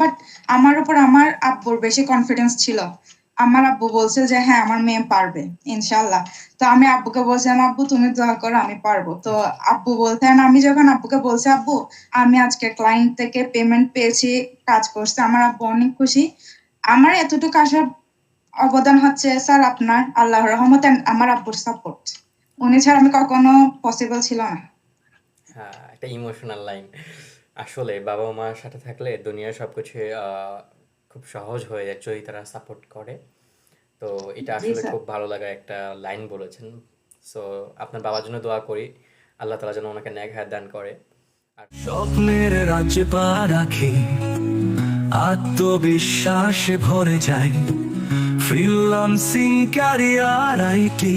But আমার উপর আমার আব্বুর বেশি কনফিডেন্স ছিল। আমার আব্বু বলছে যে হ্যাঁ আমার মেয়ে পারবে ইনশাল্লাহ তো আমি আব্বুকে বলছিলাম, আব্বু, তুমি দোয়া করো, আমি পারব। তো আব্বু বলতেন আমি যখন আব্বুকে বলছি, আব্বু, আমি আজকে ক্লায়েন্ট থেকে পেমেন্ট পেয়েছি, কাজ করছে। আমার আব্বু অনেক খুশি। আমার এতটুকু আসার অবদান হচ্ছে, স্যার, আপনার আল্লাহর রহমতে আমার আব্বুর সাপোর্ট উনি ছাড়া আমি কখনো পসিবল ছিল না। হ্যাঁ একটা ইমোশনাল লাইন আসলে বাবা মার সাথে থাকলে দুনিয়ার সব কিছু খুব সহজ হয়ে যায় যদি তারা সাপোর্ট করে। তো এটা আসলে খুব ভালো লাগা একটা লাইন বলেছেন। সো আপনার বাবার জন্য দোয়া করি। আল্লাহ তালা যেন ওনাকে ন্যাক হায়াত দান করে। আর স্বপ্নের রাজ্যে পা রাখি আত্মবিশ্বাসে ভরে যাই ফ্রিলান্সিং ক্যারিয়ার আইটি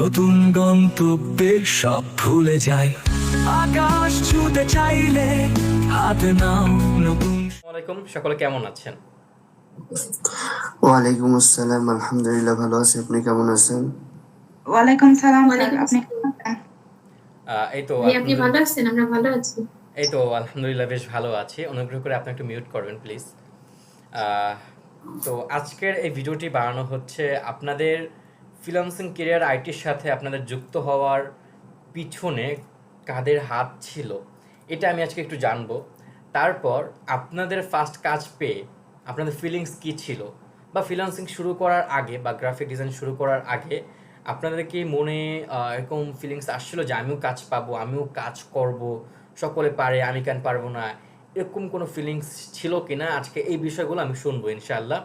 নতুন গন্তব্যের সব ভুলে যাই আকাশ ছুতে চাইলে হাতে নাও নতুন আসসালামু সকলে কেমন আছেন? ওয়ালাইকুম আসসালাম আলহামদুলিল্লাহ ভালো আছি। আপনি কেমন আছেন? ওয়ালাইকুম সালাম আপনি এই তো আপনি ভালো আছেন? আমরা ভালো আছি। এই তো আলহামদুলিল্লাহ বেশ ভালো আছি। অনুগ্রহ করে আপনি একটু মিউট করবেন প্লিজ তো আজকের এই ভিডিওটি বানানো হচ্ছে আপনাদের ফ্রিল্যান্সিং কেরিয়ার আইটির সাথে আপনাদের যুক্ত হওয়ার পিছনে কাদের হাত ছিল? এটা আমি আজকে একটু জানব। তারপর আপনাদের ফার্স্ট কাজ পেয়ে আপনাদের ফিলিংস কী ছিল? বা ফ্রিল্যান্সিং শুরু করার আগে বা গ্রাফিক ডিজাইন শুরু করার আগে আপনাদের কি মনে এরকম ফিলিংস আসছিল যে আমিও কাজ পাবো, আমিও কাজ করব, সকলে পারে, আমি কেন পারব না? এরকম কোনো ফিলিংস ছিল কি না আজকে এই বিষয়গুলো আমি শুনব ইনশাআল্লাহ।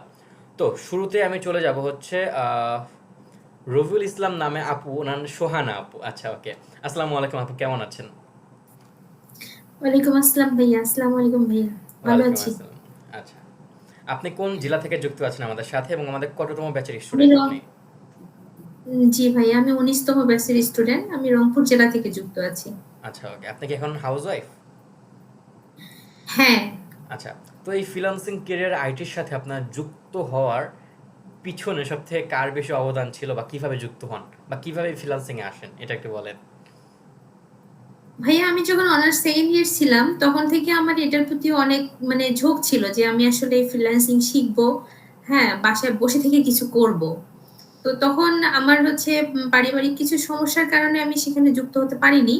তো শুরুতে আমি চলে যাব হচ্ছে রবিউল ইসলাম নামে আপু, ওনার সোহানা আপু। আচ্ছা ওকে। আসসালামু আলাইকুম আপু, কেমন আছেন? ওয়ালাইকুম আসসালাম ভাইয়া আসসালামু আলাইকুম ভাইয়া। ভালো আছি। আচ্ছা। আপনি কোন জেলা থেকে যুক্ত আছেন আমাদের সাথে এবং আমাদের কততম ব্যাচের স্টুডেন্ট আপনি? জি ভাইয়া আমি উনিশতম ব্যাচের স্টুডেন্ট আমি রংপুর জেলা থেকে যুক্ত আছি। আচ্ছা ওকে আপনি কি এখন হাউস ওয়াইফ হ্যাঁ। আচ্ছা তো এই ফ্রিল্যান্সিং কেরিয়ার আইটির সাথে আপনার যুক্ত হওয়ার পিছনে সব থেকে কার বেশি অবদান ছিল বা কীভাবে যুক্ত হন বা কীভাবে ফ্রিল্যান্সিং এ আসেন এটা একটু বলেন। ভাইয়া, আমি যখন অনার্স সেকেন্ড ইয়ার ছিলাম, তখন থেকে আমার এটার প্রতি অনেক মানে ঝোঁক ছিল যে আমি আসলে ফ্রিল্যান্সিং শিখব হ্যাঁ বাসায় বসে থেকে কিছু করব। তো তখন আমার হচ্ছে পারিবারিক কিছু সমস্যার কারণে আমি সেখানে যুক্ত হতে পারিনি।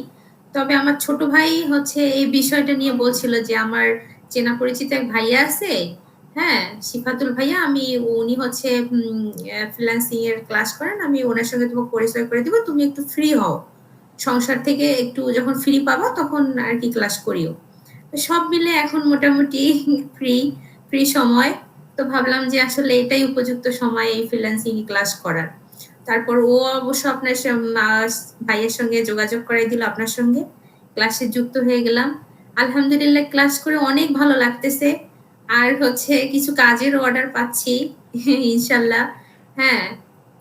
তবে আমার ছোট ভাই হচ্ছে এই বিষয়টা নিয়ে বলছিল যে আমার চেনা পরিচিত এক ভাইয়া আছে হ্যাঁ সিফাতুল ভাইয়া, আমি উনি হচ্ছে ফ্রিল্যান্সিং এর ক্লাস করেন, আমি ওনার সঙ্গে তোমাকে পরিচয় করে দিব, তুমি একটু ফ্রি হও। সংসার থেকে একটু যখন ফ্রি পাবা তখন আর কি ক্লাস করিও সব মিলে এখন মোটামুটি ফ্রি ফ্রি সময়। তো ভাবলাম যে আসলে এটাই উপযুক্ত সময় এই ফ্রিল্যান্সিং ক্লাস করার। তারপর ও অবশ্য আপনার ভাইয়ের সঙ্গে যোগাযোগ করাই দিল আপনার সঙ্গে। ক্লাসে যুক্ত হয়ে গেলাম। আলহামদুলিল্লাহ ক্লাস করে অনেক ভালো লাগতেছে। আর হচ্ছে কিছু কাজের অর্ডার পাচ্ছি, ইনশাল্লাহ। হ্যাঁ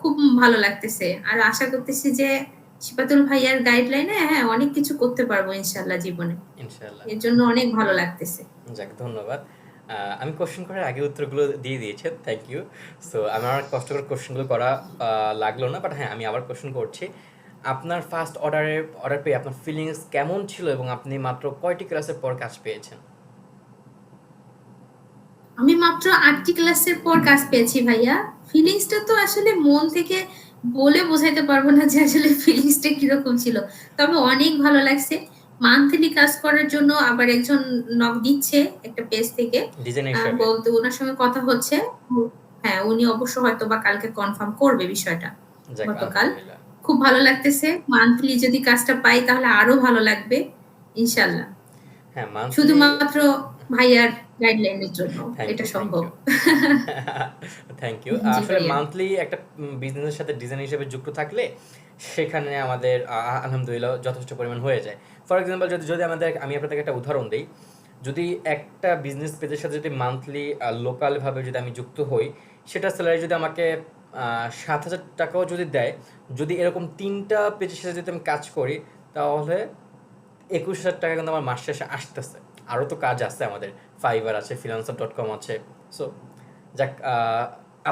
খুব ভালো লাগতেছে। আর আশা করতেছি যে শিপাতুল ভাইয়ার গাইডলাইনে হ্যাঁ অনেক কিছু করতে পারব ইনশাল্লাহ জীবনে। ইনশাআল্লাহ। এর জন্য অনেক ভালো লাগতেছে। যাক ধন্যবাদ। আমি কোশ্চেন করার আগে উত্তরগুলো দিয়ে দিয়েছেন থ্যাংক ইউ সো আমার কষ্ট করে কোশ্চেনগুলো করা লাগল না বাট হ্যাঁ আমি আবার কোশ্চেন করছি। আপনার ফার্স্ট অর্ডারে অর্ডার পেয়ে আপনার ফিলিংস কেমন ছিল এবং আপনি মাত্র কয়টি ক্লাসের পর কাজ পেয়েছেন? আমি মাত্র আটটি ক্লাসের পর কাজ পেয়েছি ভাইয়া। ফিলিংসটা তো আসলে মন থেকে বলে বোঝাইতে পারব না যে আসলে ফিলিংসটা কীরকম ছিল। তবে অনেক ভালো লাগছে। মান্থলি কাজ করার জন্য আবার একজন নক দিচ্ছে একটা পেজ থেকে। বলতে ওনার সঙ্গে কথা হচ্ছে। হ্যাঁ উনি অবশ্য হয়তো বা কালকে কনফার্ম করবে বিষয়টা। গতকাল। খুব ভালো লাগতেছে। মান্থলি যদি কাজটা পাই তাহলে আরও ভালো লাগবে ইনশাল্লাহ হ্যাঁ শুধুমাত্র ভাইয়ার গাইডলাইনের জন্য। এটা সম্ভব। থ্যাংক ইউ আসলে মান্থলি একটা বিজনেসের সাথে ডিজাইন হিসেবে যুক্ত থাকলে সেখানে আমাদের আলহামদুলিল্লাহ যথেষ্ট পরিমাণ হয়ে যায়। ফর এক্সাম্পল যদি যদি আমাদের আমি আপনাদেরকে একটা উদাহরণ দিই। যদি একটা বিজনেস পেজের সাথে যদি মান্থলি লোকালভাবে যদি আমি যুক্ত হই সেটা স্যালারি যদি আমাকে সাত হাজার টাকাও যদি দেয় যদি এরকম তিনটা পেজের সাথে যদি আমি কাজ করি তাহলে একুশ হাজার টাকা কিন্তু আমার মাস শেষে আসতেছে। আরও তো কাজ আছে আমাদের। ফাইবার আছে ফিনান্সার ডট কম আছে। সো যাক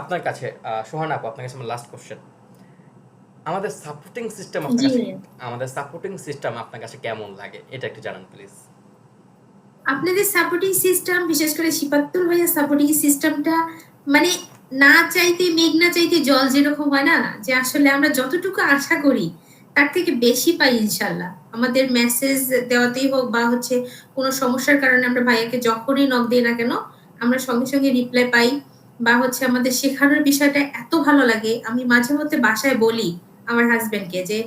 আপনার কাছে সোহান আপু আপনার কাছে আমার লাস্ট কোশ্চেন আমাদের সাপোর্টিং সিস্টেম আপনার কাছে আমাদের সাপোর্টিং সিস্টেম আপনার কাছে কেমন লাগে? এটা একটু জানান প্লিজ আপনাদের সাপোর্টিং সিস্টেম বিশেষ করে শিপাত্তুর ভাইয়ের সাপোর্টিং সিস্টেমটা মানে না চাইতে মেঘ না চাইতে জল যেরকম হয় না যে আসলে আমরা যতটুকু আশা করি তার থেকে বেশি পাই ইনশাল্লাহ। আমাদের মেসেজ দেওয়াতেই হোক বা হচ্ছে কোনো সমস্যার কারণে আমরা ভাইয়াকে যখনই নক দিই না কেন, আমরা সঙ্গে সঙ্গে রিপ্লাই পাই বা হচ্ছে আমাদের শেখানোর বিষয়টা এত ভালো লাগে। আমি মাঝে মধ্যে বাসায় বলি আমার হাজবেন্ডকে যে,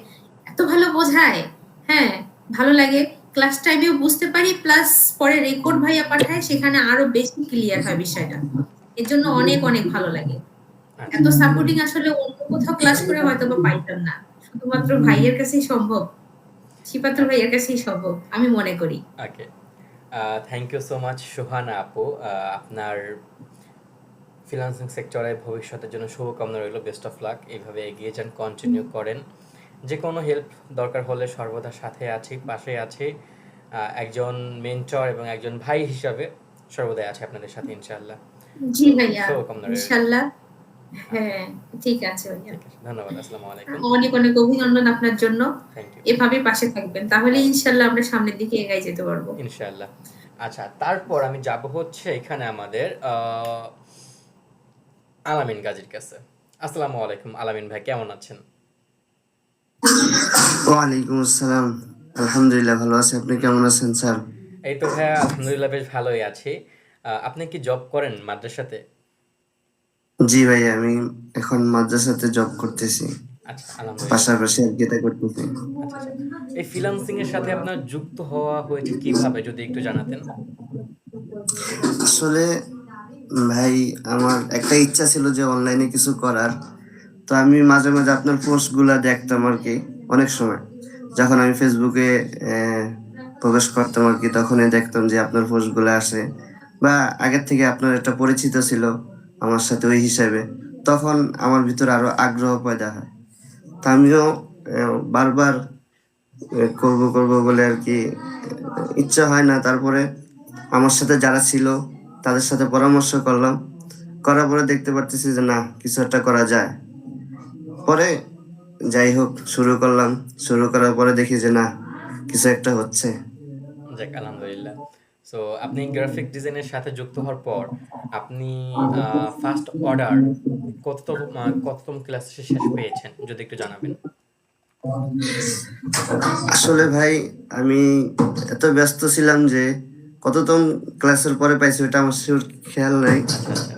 এত ভালো বোঝায়। হ্যাঁ ভালো লাগে। ক্লাস টাইমেও বুঝতে পারি প্লাস পরে রেকর্ড ভাইয়া পাঠায়, সেখানে আরও বেশি ক্লিয়ার হয় বিষয়টা। এর জন্য অনেক অনেক ভালো লাগে। এত সাপোর্টিং আসলে অন্য কোথাও ক্লাস করে হয়তো বা পাইতাম না। শুধুমাত্র ভাইয়ের কাছেই সম্ভব শিপাত্র ভাইয়ের কাছেই সম্ভব আমি মনে করি। Okay thank you so much Sohana আপু। আপনার ফিনান্সিং সেক্টরে ভবিষ্যতের জন্য শুভকামনা রইল বেস্ট অফ লাক এইভাবে এগিয়ে যান কন্টিনিউ করেন। যে কোনো হেল্প দরকার হলে সর্বদা সাথে আছি পাশে আছি। আহ, একজন মেন্টর এবং একজন ভাই হিসাবে সর্বদাই আছে আপনাদের সাথে ইনশাআল্লাহ। জি ভাইয়া শুভকামনা রইল। ইনশাল্লাহ হ্যাঁ ঠিক আছে ভাইয়া। ঠিক আছে, ধন্যবাদ আসসালামু আলাইকুম। অনেক অনেক অভিনন্দন আপনার জন্য। এভাবে পাশে থাকবেন তাহলে ইনশাল্লাহ আমরা সামনের দিকে এগিয়ে যেতে পারব। ইনশাআল্লাহ আচ্ছা তারপর আমি যাব হচ্ছে এখানে আমাদের আহ, আলামিন গাজীর কাছে। আসসালামু আলাইকুম আলামিন ভাই কেমন আছেন? ওয়ালাইকুম আসসালাম। আলহামদুলিল্লাহ ভালো আছি। আপনি কেমন আছেন স্যার? এই তো ভাইয়া আলহামদুলিল্লাহ বেশ ভালোই আছি। আহ, আপনি কি জব করেন মাদ্রাসাতে? জি ভাই আমি এখন মাদ্রাসাতে জব করতেছি। আচ্ছা পাশাপাশি আর গীতা করতেছি। আচ্ছা আচ্ছা। এই ফ্রিল্যান্সিং এর সাথে আপনার যুক্ত হওয়া হয়েছে কীভাবে যদি একটু জানাতেন? আসলে ভাই আমার একটা ইচ্ছা ছিল যে অনলাইনে কিছু করার। তো আমি মাঝে মাঝে আপনার পোস্টগুলা দেখতাম আর কি অনেক সময়। যখন আমি ফেসবুকে প্রবেশ করতাম আর কি তখনই দেখতাম যে আপনার পোস্টগুলা আসে। বা আগের থেকে আপনার একটা পরিচিত ছিল। আমার সাথে ওই হিসাবে। তখন আমার ভিতরে আরও আগ্রহ পয়দা হয়। তা আমিও বারবার করব করব বলে আর কি ইচ্ছা হয় না। তারপরে আমার সাথে যারা ছিল, তাদের সাথে পরামর্শ করলাম। করার পরে দেখতে পারতেছি যে, না, কিছু একটা করা যায়। পরে যাই হোক, শুরু করলাম। শুরু করার পরে দেখি যে, না, কিছু একটা হচ্ছে। আলহামদুলিল্লাহ। সো আপনি গ্রাফিক ডিজাইনের সাথে যুক্ত হওয়ার পর আপনি ফার্স্ট অর্ডার কততম আহ, কততম ক্লাসে শেষ পেয়েছেন? যদি একটু জানাবেন। আসলে ভাই আমি এত ব্যস্ত ছিলাম যে কততম ক্লাসের পরে পাইছি ওটা আমার শিওর খেয়াল নাই। আচ্ছা আচ্ছা।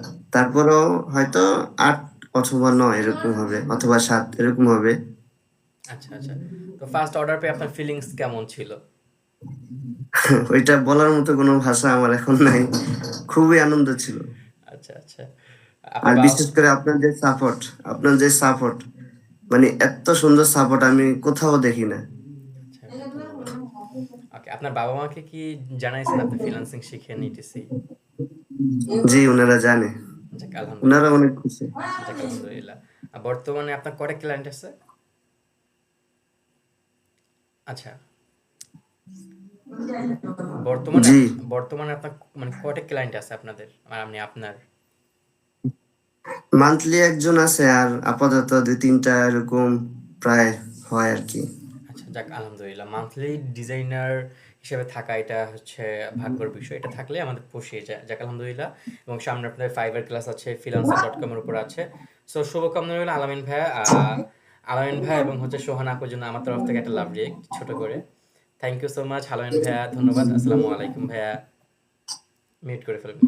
হয়তো আট অথবা নয় এরকম হবে অথবা সাত এরকম হবে। আচ্ছা আচ্ছা। তো ফার্স্ট অর্ডার পেয়ে আপনার ফিলিংস কেমন ছিল? ওইটা বলার মতো কোনো ভাষা আমার এখন নাই। খুবই আনন্দ ছিল। আচ্ছা আচ্ছা। আর বিশেষ করে আপনার যে সাপোর্ট আপনার যে সাপোর্ট মানে এত সুন্দর সাপোর্ট আমি কোথাও দেখি না। ওকে আপনার বাবা মাকে কি জানাইছেন আপনি ফ্রিল্যান্সিং শিখে নিতেছি? জি ওনারা জানে। ওনারা অনেক খুশি। আলহামদুলিল্লাহ। আর বর্তমানে আপনার কটা ক্লায়েন্ট আছে? আচ্ছা। বর্তমানে বর্তমানে আপনার মানে কটা ক্লায়েন্ট আছে আপনাদের? মানে আপনি আপনার। মান্থলি একজন আছে আর আপাতত দুই তিনটা এরকম প্রায় হয় আর কি। আচ্ছা যাক আলহামদুলিল্লাহ। মান্থলি ডিজাইনার হিসেবে থাকা এটা হচ্ছে ভাগ্যর বিষয়। এটা থাকলে আমাদের পুষিয়ে যায়। যাক আলহামদুলিল্লাহ। এবং সামনে আপনাদের ফাইবার ক্লাস আছে ফ্রিলান্সার ডট কমের উপর আছে। সো শুভকামনা রইল আলামিন ভাইয়া। আলামিন ভাই এবং হচ্ছে সোহানা আপুর জন্য আমার তরফ থেকে একটা লাভ ছোট করে। থ্যাংক ইউ সো মাচ আলামিন ভাইয়া ধন্যবাদ আসসালামু আলাইকুম ভাইয়া মিউট করে ফেলবেন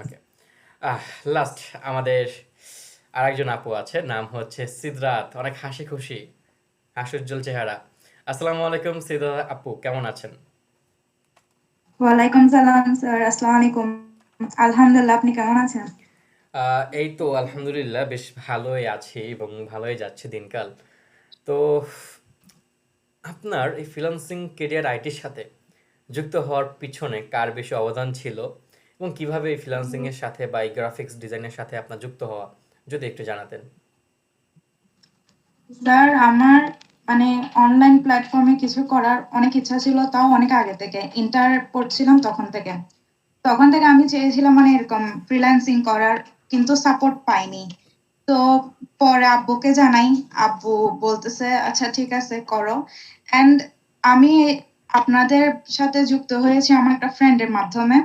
ওকে লাস্ট আমাদের আরেকজন আপু আছে নাম হচ্ছে সিদরাত। অনেক হাসি খুশি হাস্যোজ্জ্বল চেহারা। আসসালামু আলাইকুম সিদরাত আপু কেমন আছেন? ওয়ালাইকুম সালাম স্যার। আসসালামু আলাইকুম। আলহামদুলিল্লাহ আপনি কেমন আছেন? আহ, এই তো আলহামদুলিল্লাহ বেশ ভালোই আছি এবং ভালোই যাচ্ছে দিনকাল। তো আপনার এই ফ্রিল্যান্সিং কেরিয়ার আইটির সাথে যুক্ত হওয়ার পিছনে কার বেশি অবদান ছিল এবং কীভাবে এই ফ্রিল্যান্সিং এর সাথে বা এই গ্রাফিক্স ডিজাইনের সাথে আপনার যুক্ত হওয়া, যদি একটু জানাতেন। স্যার, আমার মানে অনলাইন প্ল্যাটফর্মে কিছু করার অনেক ইচ্ছা ছিল, তাও অনেক আগে থেকে। ইন্টার পড়ছিলাম তখন থেকে। তখন থেকে আমি চেয়েছিলাম মানে এরকম ফ্রিল্যান্সিং করার, কিন্তু সাপোর্ট পাইনি। তো পরে আব্বুকে জানাই। আব্বু বলতেছে আচ্ছা ঠিক আছে, করো। অ্যান্ড আমি আপনাদের সাথে যুক্ত হয়েছি আমার একটা ফ্রেন্ডের মাধ্যমে।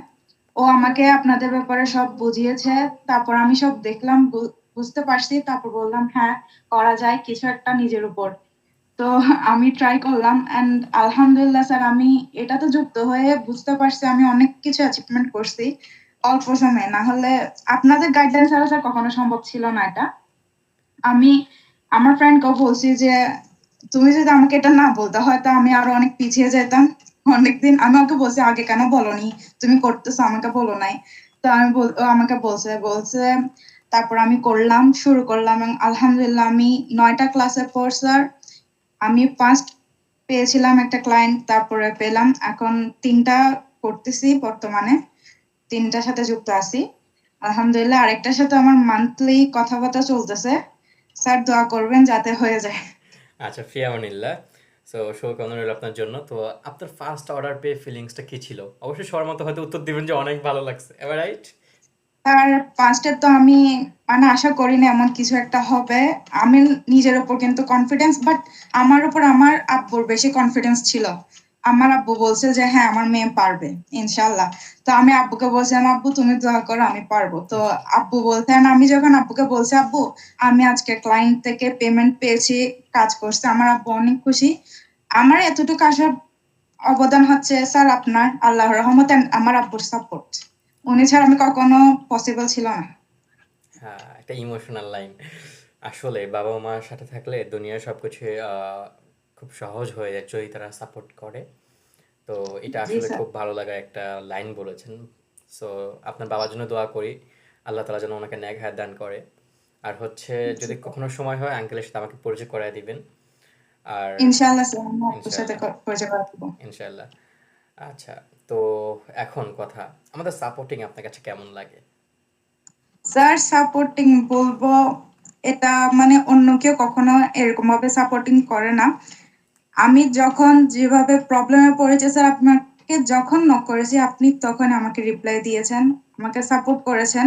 ও আমাকে আপনাদের ব্যাপারে সব বুঝিয়েছে। তারপর আমি সব দেখলাম বুঝতে পারছি। তারপর বললাম হ্যাঁ করা যায়, কিছু একটা নিজের উপর। তো আমি ট্রাই করলাম এন্ড আলহামদুলিল্লাহ স্যার, আমি এটাতে যুক্ত হয়ে বুঝতে পারছি, আমি অনেক কিছু অ্যাচিভমেন্ট করছি। অল্প সময়ে না হলে আপনাদের গাইডলাইন ছাড়া স্যার কখনো সম্ভব ছিল না এটা। আমি, আমার ফ্রেন্ডকেও বলছি যে, তুমি যদি আমাকে এটা না বলতে হয়তো আমি আরও অনেক পিছিয়ে যেতাম। অনেকদিন আমি ওকে বলছি, আগে কেন বলনি? তুমি করতেছো, আমাকে বলো নাই। তো আমি আমাকে বলছে বলছে, তারপর আমি করলাম, শুরু করলাম এবং আলহামদুলিল্লাহ আমি নয়টা ক্লাসের পর স্যার, আমি ফার্স্ট পেয়েছিলাম একটা ক্লায়েন্ট তারপরে পেলাম। এখন তিনটা করতেছি বর্তমানে। তিনটার সাথে যুক্ত আছি। আলহামদুলিল্লাহ আরেকটার সাথে আমার মান্থলি কথাবার্তা চলতেছে। স্যার দোয়া করবেন যাতে হয়ে যায়। আচ্ছা ফিয়ামানিল্লাহ। সো শুভকামনা রইল আপনার জন্য। তো আপনার ফার্স্ট অর্ডার পেয়ে ফিলিংসটা কি ছিল? অবশ্যই সবার মতো হয়তো উত্তর দিবেন যে অনেক ভালো লাগছে। এবার রাইট আর ফার্স্টে তো আমি মানে আশা করি না এমন কিছু একটা হবে। আমি নিজের উপর কিন্তু কনফিডেন্স বাট আমার উপর আমার আব্বুর বেশি কনফিডেন্স ছিল। আমার আব্বু বলছে যে হ্যাঁ আমার মেয়ে পারবে ইনশাল্লাহ তো আমি আব্বুকে বলছিলাম, আব্বু, তুমি দোয়া করো, আমি পারব। তো আব্বু বলতেন, আমি যখন আব্বুকে বলছি, আব্বু, আমি আজকে ক্লায়েন্ট থেকে পেমেন্ট পেয়েছি, কাজ করছে, আমার আব্বু অনেক খুশি। আমার এতটুকু আসার অবদান হচ্ছে, স্যার, আপনার আল্লাহর রহমত আমার আব্বুর সাপোর্ট উনি ছাড়া আমি কখনো পসিবল ছিল না। হ্যাঁ একটা ইমোশনাল লাইন আসলে বাবা মার সাথে থাকলে দুনিয়ার সব কিছু খুব সহজ হয়ে যায় যদি তারা সাপোর্ট করে। তো এটা আসলে খুব ভালো লাগা একটা লাইন বলেছেন। সো আপনার বাবার জন্য দোয়া করি আল্লাহ তালা যেন ওনাকে ন্যাক হায়াত দান করে। আর হচ্ছে যদি কখনো সময় হয় আঙ্কেলের সাথে আমাকে পরিচয় করায় দিবেন। আর ইনশাআল্লাহ ইনশাআল্লাহ। ইনশাল্লাহ আচ্ছা তো এখন কথা আমাদের সাপোর্টিং আপনার কাছে কেমন লাগে? স্যার সাপোর্টিং বলব এটা মানে অন্য কেউ কখনো এরকম ভাবে সাপোর্টিং করে না। আমি যখন যেভাবে প্রবলেমে পড়েছি স্যার আপনাকে যখন নক করেছি, আপনি তখন আমাকে রিপ্লাই দিয়েছেন, আমাকে সাপোর্ট করেছেন।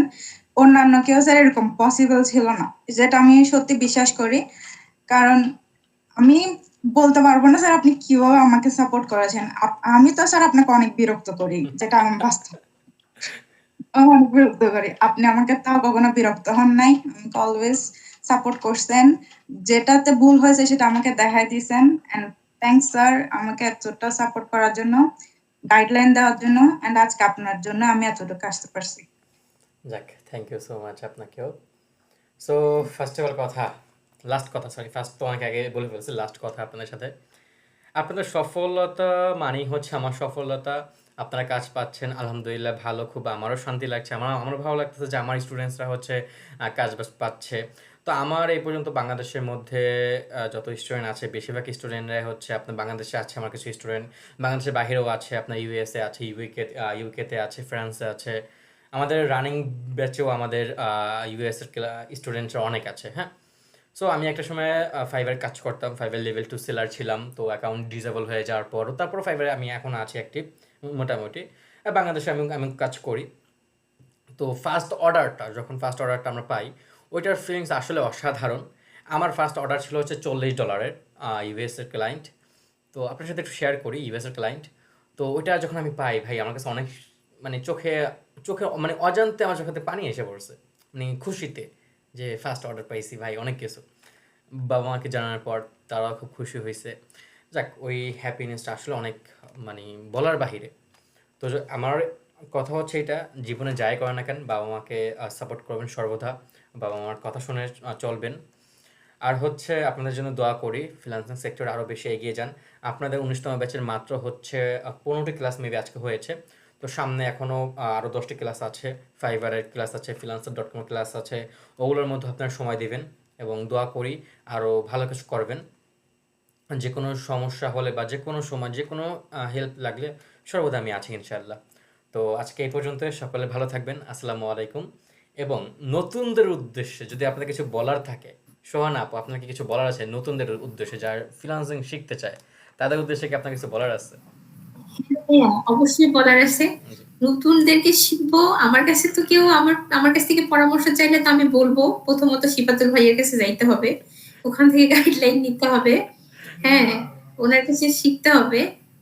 অন্যান্য কেউ স্যার এরকম পসিবল ছিল না। যেটা আমি সত্যি বিশ্বাস করি। কারণ আমি বলতে পারব না স্যার আপনি কীভাবে আমাকে সাপোর্ট করেছেন। আমি তো স্যার আপনাকে অনেক বিরক্ত করি, যেটা আমি বাস্তব। অনেক বিরক্ত করি। আপনি আমাকে তাও কখনো বিরক্ত হন নাই আমাকে অলওয়েজ সাপোর্ট করছেন। যেটাতে ভুল হয়েছে সেটা আমাকে দেখাই দিয়েছেন। এন্ড থ্যাংকস স্যার আমাকে এতটা সাপোর্ট করার জন্য গাইডলাইন দেওয়ার জন্য এন্ড আজকে আপনার জন্য আমি এতটুকু আসতে পারছি। যাক থ্যাংক ইউ সো মাচ আপনাকেও। সো ফার্স্ট অফ অল কথা লাস্ট কথা সরি ফার্স্ট তো অনেক আগে বলে ফেলছি লাস্ট কথা আপনাদের সাথে। আপনাদের সফলতা মানেই হচ্ছে আমার সফলতা, আপনারা কাজ পাচ্ছেন, আলহামদুলিল্লাহ ভালো, খুব আমারও শান্তি লাগছে, আমার, আমারও ভালো লাগতেছে যে আমার স্টুডেন্টসরা হচ্ছে কাজ বাজ পাচ্ছে। তো আমার এই পর্যন্ত বাংলাদেশের মধ্যে যত স্টুডেন্ট আছে, বেশিরভাগ স্টুডেন্টরাই হচ্ছে আপনার বাংলাদেশে আছে, আমার কিছু স্টুডেন্ট বাংলাদেশের বাইরেও আছে, আপনার ইউএসএ আছে ইউকে ইউকেতে আছে ফ্রান্সে আছে। আমাদের রানিং ব্যাচেও আমাদের ইউএস এর স্টুডেন্টরা অনেক আছে হ্যাঁ? সো আমি একটা সময় ফাইবার কাজ করতাম ফাইবার লেভেল টু সেলার ছিলাম, তো অ্যাকাউন্ট ডিজেবল হয়ে যাওয়ার পর তারপর ফাইবারে আমি এখন আছি অ্যাক্টিভ মোটামুটি। বাংলাদেশে আমি আমি কাজ করি। তো ফার্স্ট অর্ডারটা যখন ফার্স্ট অর্ডারটা আমরা পাই ওইটার ফিলিংস আসলে অসাধারণ। আমার ফার্স্ট অর্ডার ছিল হচ্ছে চল্লিশ ডলারের ইউএসের ক্লায়েন্ট তো আপনার সাথে একটু শেয়ার করি ইউএসের ক্লায়েন্ট তো ওইটা যখন আমি পাই, ভাই, আমার কাছে অনেক মানে চোখে চোখে মানে অজান্তে আমার চোখেতে পানি এসে পড়ছে। মানে খুশিতে যে ফার্স্ট অর্ডার পাইছি, ভাই, অনেক কিছু। বাবা মাকে জানানোর পর তারাও খুব খুশি হয়েছে যাক, ওই হ্যাপিনেসটা আসলে অনেক মানে বলার বাহিরে। তো আমার কথা হচ্ছে এটা, জীবনে যাই করে না কেন, বাবা মাকে সাপোর্ট করবেন সর্বদা। বাবা মার কথা শুনে চলবেন। আর হচ্ছে আপনাদের জন্য দোয়া করি ফ্রিল্যান্সিং সেক্টর আরও বেশি এগিয়ে যান। আপনাদের উনিশতম ব্যাচের মাত্র হচ্ছে পনেরোটি ক্লাস মেবি আজকে হয়েছে। তো সামনে এখনও আরও দশটি ক্লাস আছে। ফাইবারের ক্লাস আছে ফ্রিল্যান্সার ডট কম ক্লাস আছে। ওগুলোর মধ্যে আপনারা সময় দিবেন এবং দোয়া করি আরও ভালো কিছু করবেন। যে কোনো সমস্যা হলে বা যে কোনো সময় যে কোনো হেল্প লাগলে সর্বদা আমি আছি ইনশাআল্লাহ। তো আজকে এই পর্যন্ত সকলে ভালো থাকবেন। আসসালামু আলাইকুম। এবং নতুনদের উদ্দেশ্যে যদি আপনার কিছু বলার থাকে সোহান আপু আপনার কি কিছু বলার আছে নতুনদের উদ্দেশ্যে যারা ফ্রিল্যান্সিং শিখতে চায়? তাদের উদ্দেশ্যে কি আপনার কিছু বলার আছে? হ্যাঁ, অবশ্যই বলার আছে। নতুনদেরকে শিখব আমার কাছে তো কেউ আমার আমার কাছ থেকে পরামর্শ চাইলে তো আমি বলব। প্রথমত শিপাতুল ভাইয়ের কাছে যাইতে হবে। ওখান থেকে গাইডলাইন নিতে হবে। হ্যাঁ ওনার কাছে শিখতে হবে।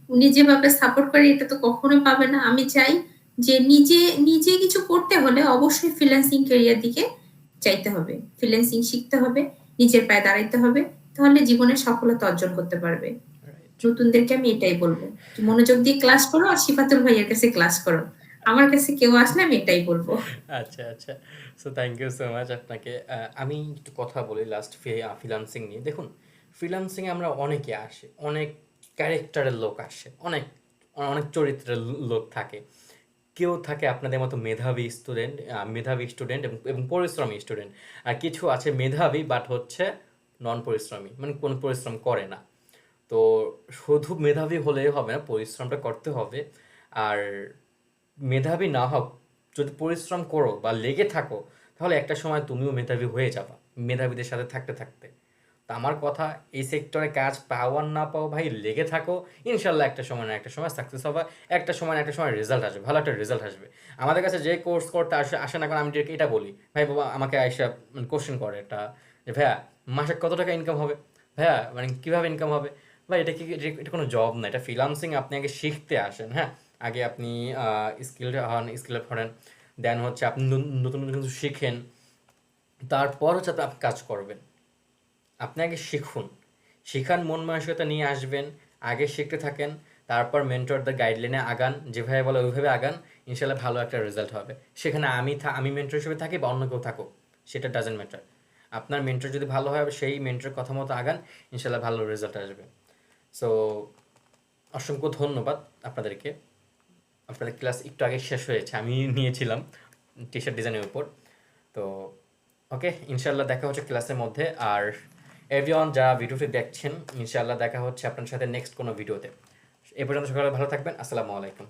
উনি যেভাবে সাপোর্ট করে এটা তো কখনো পাবে না। আমি চাই যে নিজে নিজে কিছু করতে হলে অবশ্যই ফ্রিল্যান্সিং কেরিয়ার দিকে চাইতে হবে। ফ্রিল্যান্সিং শিখতে হবে নিজের পায়ে দাঁড়াইতে হবে তাহলে জীবনে সফলতা অর্জন করতে পারবে। নতুনদেরকে আমি এটাই বলব মনোযোগ দিয়ে ক্লাস করো আর সিফাতুল ভাইয়ের কাছে ক্লাস করো। আমার কাছে কেউ আসলে আমি এটাই বলব। আচ্ছা আচ্ছা। So thank you so much আপনাকে। আমি একটু কথা বলি লাস্ট ফ্রিলান্সিং নিয়ে। দেখুন ফ্রিলান্সিংয়ে আমরা অনেকে আসে অনেক ক্যারেক্টারের লোক আসে অনেক অনেক চরিত্রের লোক থাকে। কেউ থাকে আপনাদের মতো মেধাবী স্টুডেন্ট মেধাবী স্টুডেন্ট এবং পরিশ্রমী স্টুডেন্ট আর কিছু আছে মেধাবী বাট হচ্ছে নন পরিশ্রমী মানে কোনো পরিশ্রম করে না। তো শুধু মেধাবী হলেই হবে না, পরিশ্রমটা করতে হবে। আর মেধাবী না হোক, যদি পরিশ্রম করো বা লেগে থাকো, তাহলে একটা সময় তুমিও মেধাবী হয়ে যাবা, মেধাবীদের সাথে থাকতে থাকতে। তো আমার কথা, এই সেক্টরে কাজ পাওয়ার না পাও ভাই, লেগে থাকো। ইনশাল্লাহ একটা সময় না একটা সময় সাকসেস হবে, একটা সময় না একটা সময় রেজাল্ট আসবে, ভালো একটা রেজাল্ট আসবে। আমাদের কাছে যে কোর্স করতে আসে আসে না কারণ আমি এটা বলি। ভাই বাবা, আমাকে আইসা কোশ্চেন করে এটা যে, ভাইয়া, মাসে কত টাকা ইনকাম হবে? ভাইয়া মানে কীভাবে ইনকাম হবে? ভাই, এটা কি, এটা- কোনো জব না, এটা ফ্রিলান্সিং আপনি আগে শিখতে আসেন হ্যাঁ? আগে আপনি স্কিলড হন স্কিল করেন দেন হচ্ছে আপনি নতুন নতুন কিছু শিখেন, তারপর হচ্ছে আপনি কাজ করবেন। আপনি আগে শিখুন। শিখান, মন মানসিকতা নিয়ে আসবেন, আগে শিখতে থাকেন, তারপর মেন্টরদের গাইডলাইনে আগান যেভাবে বলে ওইভাবে আগান, ইনশাল্লাহ ভালো একটা রেজাল্ট হবে। সেখানে আমি আমি মেন্টর হিসেবে থাকি বা অন্য কেউ থাকুক, সেটা ডাজেন্ট ম্যাটার আপনার মেন্টর যদি ভালো হয়, সেই মেন্টরের কথা মতো আগান, ইনশাল্লাহ ভালো রেজাল্ট আসবে। সো অসংখ্য ধন্যবাদ আপনাদেরকে। আপনাদের ক্লাস একটু আগে শেষ হয়েছে, আমি নিয়েছিলাম টি শার্ট ডিজাইনের উপর। তো ওকে ইনশাল্লাহ দেখা হচ্ছে ক্লাসের মধ্যে, আর এভরিওয়ান যারা ভিডিওটি দেখছেন ইনশাল্লাহ দেখা হচ্ছে আপনার সাথে নেক্সট কোনো ভিডিওতে। এ পর্যন্ত সকালে ভালো থাকবেন, আসসালামু আলাইকুম।